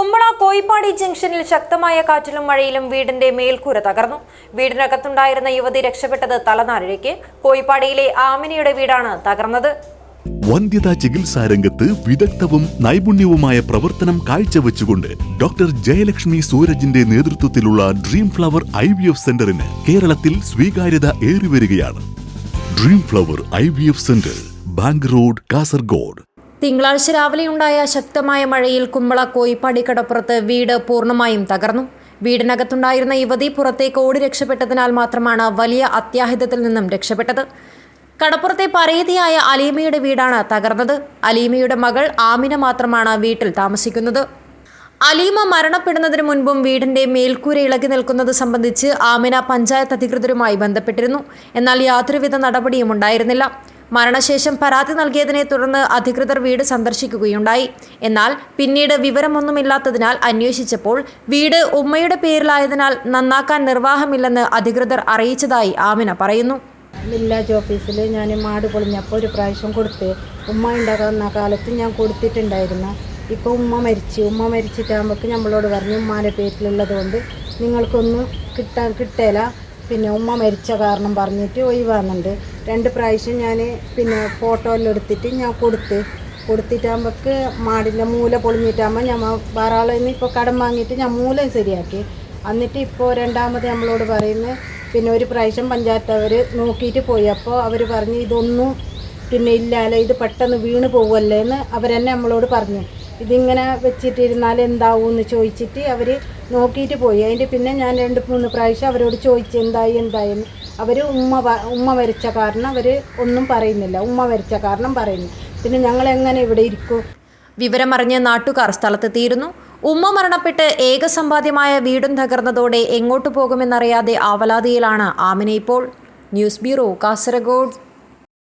കുമ്പള കോയിപ്പാടി ജംഗ്ഷനിൽ ശക്തമായ കാറ്റിലും മഴയിലും വീടിന്റെ മേൽക്കൂര തകർന്നു. വീടിനകത്തുണ്ടായിരുന്ന യുവതി രക്ഷപ്പെട്ടത് തലനാരിഴയ്ക്ക്. കോയിപ്പാടിയിലെ ആമിനിയുടെ വീടാണ് തകർന്നത്. വന്ധ്യതാ ചികിത്സാ രംഗത്ത് വിദഗ്ധവും നൈപുണ്യവുമായ പ്രവർത്തനം കാഴ്ചവെച്ചുകൊണ്ട് ഡോക്ടർ ജയലക്ഷ്മി സൂരജിന്റെ നേതൃത്വത്തിലുള്ള dream flower I V F സെന്ററിന് കേരളത്തിൽ സ്വീകാര്യത ഏറിവരികയാണ്. Dream flower I V F centre bank road Kasaragod. തിങ്കളാഴ്ച രാവിലെയുണ്ടായ ശക്തമായ മഴയിൽ കുമ്പള പടിക്കടപ്പുറത്ത് കടപ്പുറത്ത് വീട് പൂർണമായും തകർന്നു. വീടിനകത്തുണ്ടായിരുന്ന യുവതി പുറത്തേക്ക് ഓടി രക്ഷപ്പെട്ടതിനാൽ മാത്രമാണ് വലിയ അത്യാഹിതത്തിൽ നിന്നും രക്ഷപ്പെട്ടത്. കടപ്പുറത്തെ പരേതിയായ അലീമയുടെ വീടാണ് തകർന്നത്. അലീമയുടെ മകൾ ആമിന മാത്രമാണ് വീട്ടിൽ താമസിക്കുന്നത്. അലീമ മരണപ്പെടുന്നതിന് മുൻപും വീടിന്റെ മേൽക്കൂര ഇളകി നിൽക്കുന്നത് സംബന്ധിച്ച് ആമിന പഞ്ചായത്ത് അധികൃതരുമായി ബന്ധപ്പെട്ടിരുന്നു. എന്നാൽ യാതൊരുവിധ നടപടിയും ഉണ്ടായിരുന്നില്ല. മരണശേഷം പരാതി നൽകിയതിനെ തുടർന്ന് അധികൃതർ വീട് സന്ദർശിക്കുകയുണ്ടായി. എന്നാൽ പിന്നീട് വിവരമൊന്നുമില്ലാത്തതിനാൽ അന്വേഷിച്ചപ്പോൾ വീട് ഉമ്മയുടെ പേരിലായതിനാൽ നന്നാക്കാൻ നിർവാഹമില്ലെന്ന് അധികൃതർ അറിയിച്ചതായി ആമിന പറയുന്നു. വില്ലേജ് ഓഫീസിൽ ഞാൻ മാട് പൊളിഞ്ഞപ്പോൾ ഒരു പ്രാവശ്യം കൊടുത്ത് ഉമ്മ ഉണ്ടാകുന്ന കാലത്ത് ഞാൻ കൊടുത്തിട്ടുണ്ടായിരുന്നു. ഇപ്പോൾ ഉമ്മ മരിച്ചു ഉമ്മ മരിച്ചിട്ടാകുമ്പോൾ നമ്മളോട് പറഞ്ഞു ഉമ്മാന്റെ പേരിലുള്ളത് കൊണ്ട് നിങ്ങൾക്കൊന്നും കിട്ടാൻ കിട്ടേല. പിന്നെ ഉമ്മ മരിച്ച കാരണം പറഞ്ഞിട്ട് ഒഴിവാകുന്നുണ്ട്. രണ്ട് പ്രാവശ്യം ഞാൻ പിന്നെ ഫോട്ടോയെല്ലാം എടുത്തിട്ട് ഞാൻ കൊടുത്ത്. കൊടുത്തിട്ടാകുമ്പോൾക്ക് മാടിന്റെ മൂല പൊളിഞ്ഞിട്ടാകുമ്പോൾ ആളിൽ നിന്ന് ഇപ്പോൾ കടം വാങ്ങിയിട്ട് ഞാൻ മൂല ശരിയാക്കി. എന്നിട്ട് ഇപ്പോൾ രണ്ടാമത് നമ്മളോട് പറയുന്നത് പിന്നെ ഒരു പ്രാവശ്യം പഞ്ചായത്ത് അവർ നോക്കിയിട്ട് പോയി. അപ്പോൾ അവർ പറഞ്ഞ് ഇതൊന്നും പിന്നെ ഇല്ലാലോ ഇത് പെട്ടെന്ന് വീണ് പോകുമല്ലേ എന്ന് അവരെന്നെ നമ്മളോട് പറഞ്ഞു. ഇതിങ്ങനെ വെച്ചിട്ടിരുന്നാൽ എന്താവും എന്ന് ചോദിച്ചിട്ട് അവർ നോക്കിയിട്ട് പോയി. അതിന്റെ പിന്നെ ഞാൻ രണ്ട് മൂന്ന് പ്രാവശ്യം അവരോട് ചോദിച്ചു എന്തായി എന്തായി എന്ന്. അവർ ഉമ്മ ഉമ്മ വരച്ച കാരണം അവർ ഒന്നും പറയുന്നില്ല. ഉമ്മ വരച്ച കാരണം പറയുന്നു. പിന്നെ ഞങ്ങൾ എങ്ങനെ ഇവിടെ ഇരിക്കും? വിവരമറിഞ്ഞ് നാട്ടുകാർ സ്ഥലത്തെത്തിയിരുന്നു. ഉമ്മ മരണപ്പെട്ട് ഏകസമ്പാദ്യമായ വീടും തകർന്നതോടെ എങ്ങോട്ടു പോകുമെന്നറിയാതെ ആവലാതിയിലാണ് ആമിന ഇപ്പോൾ. News bureau Kasaragod.